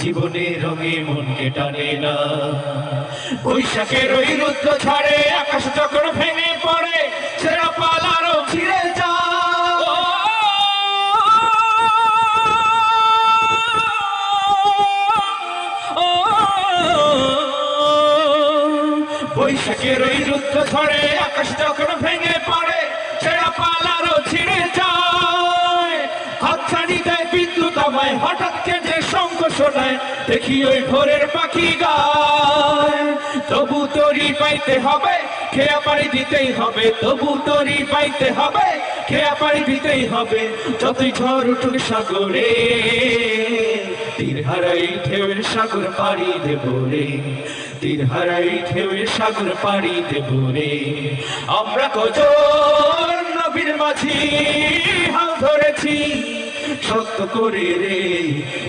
জীবনে রঙে মনকে টানে না। বৈশাখের ওই রুদ্র ছাড়ে আকাশ যখন ভেঙে পড়ে, সেরা পালারও ছিঁড়ে যায়। বৈশাখের ওই রুদ্র ঝড়ে, আকাশ যখন ভেঙে পড়ে, সেরা পালারও ছিঁড়ে যায়। হাতছানি দেয় বিদ্যুৎ আমায় হঠাৎ শোনায়, দেখি ওই ভোরের পাখি গায়। তবু তরি পাইতে হবে, খেয়া পাড়ি দিতেই হবে। তবু তরি পাইতে হবে, খেয়া পাড়ি দিতেই হবে। যতই ঝড় উঠুক সাগরে, তীর হারাই ঢেউয়ের সাগর পাড়ি দেব রে। তীর হারাই ঢেউয়ের সাগর পাড়ি দেব রে। আমরা কজন নবীর মাঝি হাল ধরেছি সত্য করে রে।